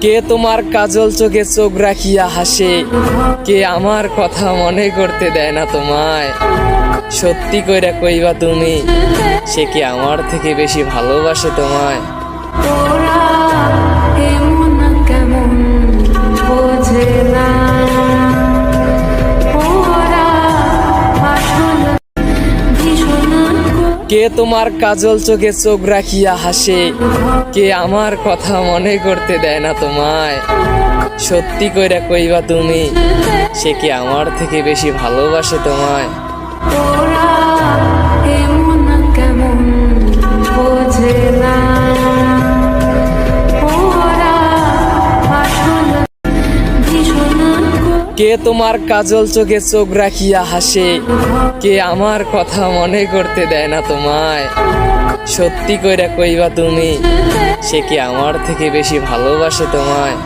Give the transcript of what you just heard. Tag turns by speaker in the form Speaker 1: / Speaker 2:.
Speaker 1: কে তোমার কাজল চোখে চোখ রাখিয়া হাসে? কে আমার কথা মনে করতে দেয় না তোমায়? সত্যি কইরা কইবা তুমি, সে কি আমার থেকে বেশি ভালোবাসে তোমায়?
Speaker 2: ভীষণ
Speaker 1: কে তোমার কাজল চোখে চোখ রাখিয়া হাসে? কে আমার কথা মনে করতে দেয় না তোমায়? সত্যি কইরা কইবা তুমি, সে কি আমার থেকে বেশি ভালোবাসে তোমায়? কে তোমার কাজল চোখে চোখ রাখিয়া হাসে? কে আমার কথা মনে করতে দেয় না তোমায়? সত্যি কইরা কইবা তুমি, সে কি আমার থেকে বেশি ভালোবাসে তোমায়?